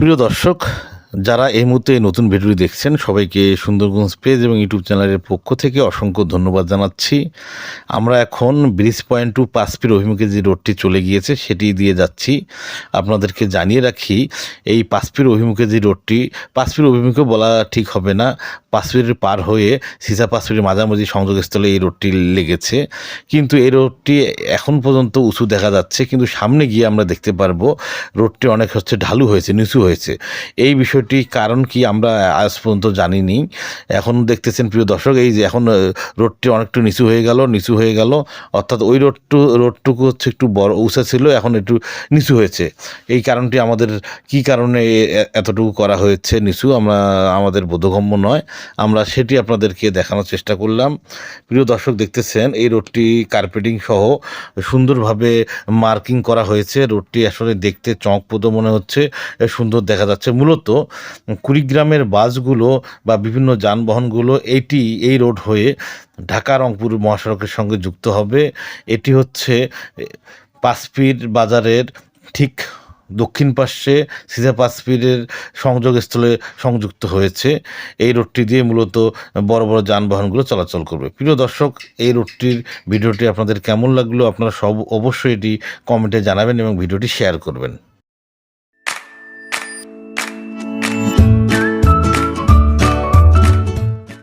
প্রিয় দর্শক যারা এই মুহূর্তে নতুন ভিডিওটি দেখছেন, সবাইকে সুন্দরগঞ্জ পেজ এবং ইউটিউব চ্যানেলের পক্ষ থেকে অসংখ্য ধন্যবাদ জানাচ্ছি। আমরা এখন ব্রিজ পয়েন্ট টু পাঁচপির অভিমুখে যে রোডটি চলে গিয়েছে, সেটি দিয়ে যাচ্ছি। আপনাদেরকে জানিয়ে রাখি, এই পাঁচপির অভিমুখে যে রোডটি পাঁচপির অভিমুখে বলা ঠিক হবে না। পাঁচপির পার হয়ে সিসা পাঁচপির মাঝামাঝি সংযোগস্থলে এই রোডটি লেগেছে। কিন্তু এই রোডটি এখন পর্যন্ত উঁচু দেখা যাচ্ছে, কিন্তু সামনে গিয়ে আমরা দেখতে পারব, রোডটি অনেক হচ্ছে ঢালু হয়েছে, নিচু হয়েছে। এই বিষয়টি কারণ কি আমরা আজ পর্যন্ত জানিনি। এখন দেখতেছেন প্রিয় দর্শক, এই যে এখন রোডটি অনেকটু নিচু হয়ে গেল, নিচু হয়ে গেল। অর্থাৎ ওই রোডটু, রোডটুকু হচ্ছে একটু বড়, উঁচা ছিল, এখন একটু নিচু হয়েছে। এই কারণটি আমাদের কি কারণে এতটুকু করা হয়েছে নিচু, আমরা, আমাদের বোধগম্য নয়। আমরা সেটি আপনাদেরকে দেখানোর চেষ্টা করলাম। প্রিয় দর্শক দেখতেছেন, এই রোডটি কার্পেটিং সহ সুন্দরভাবে মার্কিং করা হয়েছে। রোডটি আসলে দেখতে চমকপ্রদ মনে হচ্ছে সুন্দর দেখা যাচ্ছে। মূলত কুড়িগ্রামের বাসগুলো বা বিভিন্ন যানবাহনগুলো এইটি এই রোড হয়ে ঢাকা, রংপুর মহাসড়কের সঙ্গে যুক্ত হবে। এটি হচ্ছে পাঁচপীর বাজারের ঠিক দক্ষিণ পার্শ্বে সিধা পাঁচপীরের সংযোগস্থলে সংযুক্ত হয়েছে। এই রোডটি দিয়ে মূলত বড় বড় যানবাহনগুলো চলাচল করবে। প্রিয় দর্শক, এই রোডটির ভিডিওটি আপনাদের কেমন লাগল আপনারা সব অবশ্যই এটি কমেন্টে জানাবেন এবং ভিডিওটি শেয়ার করবেন।